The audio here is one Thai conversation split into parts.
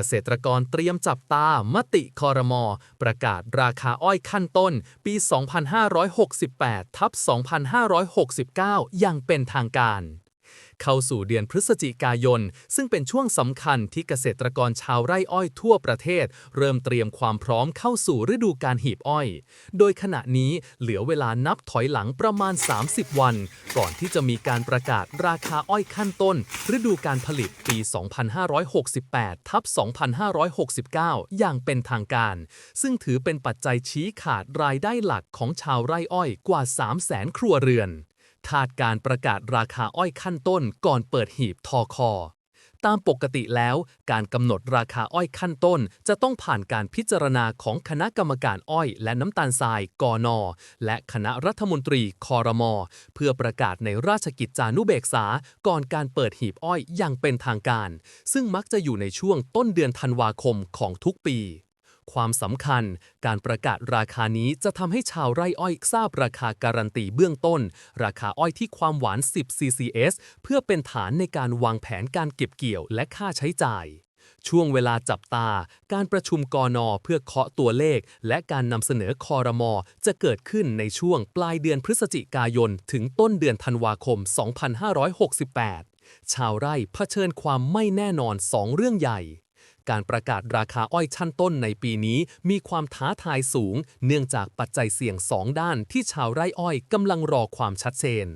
เกษตรกรเตรียมจับตามติคอรมอ ประกาศราคาอ้อยขั้นต้น ปี 2568 ทับ 2569 อย่างเป็นทางการ เข้าสู่เดือนพฤศจิกายน ซึ่งเป็นช่วงสำคัญที่เกษตรกรชาวไร่อ้อยทั่วประเทศ เริ่มเตรียมความพร้อมเข้าสู่ฤดูการหีบอ้อย โดยขณะนี้เหลือเวลานับถอยหลังประมาณ 30 วัน ก่อนที่จะมีการประกาศราคาอ้อยขั้นต้น ฤดูการผลิตปี 2568 ทับ 2569 อย่างเป็นทางการ ซึ่งถือเป็นปัจจัยชี้ขาดรายได้หลักของชาวไร่อ้อยกว่า 300,000 ครัวเรือน คาดการประกาศราคาอ้อยขั้นต้นก่อนเปิดหีบทอคอ ตามปกติแล้ว การกำหนดราคาอ้อยขั้นต้น จะต้องผ่านการพิจารณาของคณะกรรมการอ้อยและน้ำตาลทรายกอนอและคณะรัฐมนตรีคอรมอเพื่อประกาศในราชกิจจานุเบกษาก่อนการเปิดหีบอ้อยอย่างเป็นทางการ ซึ่งมักจะอยู่ในช่วงต้นเดือนธันวาคมของทุกปี ความสำคัญ การประกาศราคานี้จะทำให้ชาวไร่อ้อยทราบราคาการันตีเบื้องต้น ราคาอ้อยที่ความหวาน 10 CCS เพื่อเป็นฐานในการวางแผนการเก็บเกี่ยวและค่าใช้จ่าย ช่วงเวลาจับตา การประชุมกอนอเพื่อเคาะตัวเลข และการนำเสนอคอรมอจะเกิดขึ้นในช่วงปลายเดือนพฤศจิกายน ถึงต้นเดือนธันวาคม 2568 ชาวไร่เผชิญความไม่แน่นอน2เรื่องใหญ่ การประกาศราคาอ้อยชั้นต้นในปีนี้มีความท้าทายสูง เนื่องจากปัจจัยเสี่ยงสองด้านที่ชาวไร่อ้อยกำลังรอความชัดเจน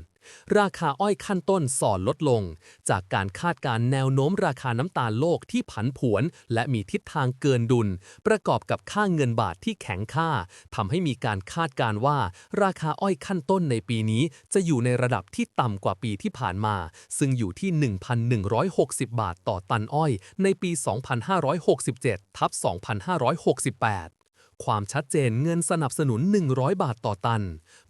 ราคาอ้อยขั้นต้นสอนลดลง จากการคาดการณ์แนวโน้มราคาน้ำตาลโลกที่ผันผวน และมีทิศทางเกินดุล ประกอบกับค่าเงินบาทที่แข็งค่าทำให้มีการคาดการว่า ราคาอ้อยขั้นต้นในปีนี้จะอยู่ในระดับที่ต่ำกว่าปีที่ผ่านมา ซึ่งอยู่ที่ 1,160 บาทต่อตันอ้อย ในปี 2567 ทับ 2568 ความชัดเจนเงินสนับสนุน 100 บาทต่อตัน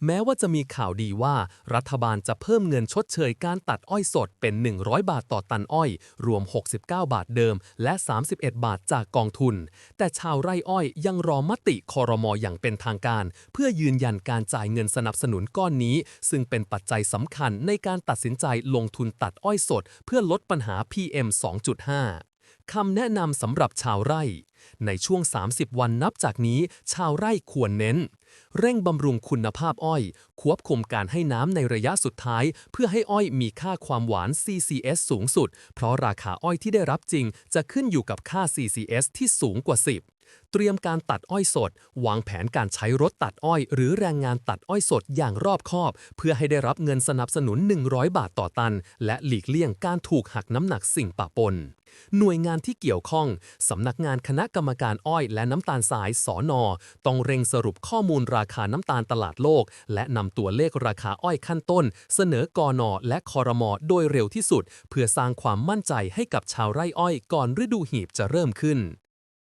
แม้ว่าจะมีข่าวดีว่ารัฐบาลจะเพิ่มเงินชดเชยการตัดอ้อยสดเป็น 100 บาทต่อตันอ้อย รวม 69 บาทเดิม และ 31 บาทจากกองทุน แต่ชาวไร่อ้อยยังรอมติคอรมออย่างเป็นทางการ เพื่อยืนยันการจ่ายเงินสนับสนุนก้อนนี้ ซึ่งเป็นปัจจัยสำคัญในการตัดสินใจลงทุนตัดอ้อยสด เพื่อลดปัญหา PM 2.5 คำแนะนำสำหรับชาวไร่ ในช่วง 30 วันนับจากนี้ ชาวไร่ควรเน้น เร่งบำรุงคุณภาพอ้อย ควบคุมการให้น้ำในระยะสุดท้าย เพื่อให้อ้อยมีค่าความหวาน CCS สูงสุด เพราะราคาอ้อยที่ได้รับจริง จะขึ้นอยู่กับค่า CCS ที่สูงกว่า 10 เตรียมการตัดอ้อยสด วางแผนการใช้รถตัดอ้อย หรือแรงงานตัดอ้อยสดอย่างรอบคอบ เพื่อให้ได้รับเงินสนับสนุน 100 บาทต่อตัน และหลีกเลี่ยงการถูกหักน้ำหนักสิ่งปะปน หน่วยงานที่เกี่ยวข้อง สำนักงานคณะกรรมการอ้อยและน้ำตาลทรายสอนอต้องเร่งสรุปข้อมูลราคาน้ำตาลตลาดโลก และนำตัวเลขราคาอ้อยขั้นต้น เสนอกอนอและคอรมอโดยเร็วที่สุด เพื่อสร้างความมั่นใจให้กับชาวไร่อ้อยก่อนฤดูหีบจะเริ่มขึ้น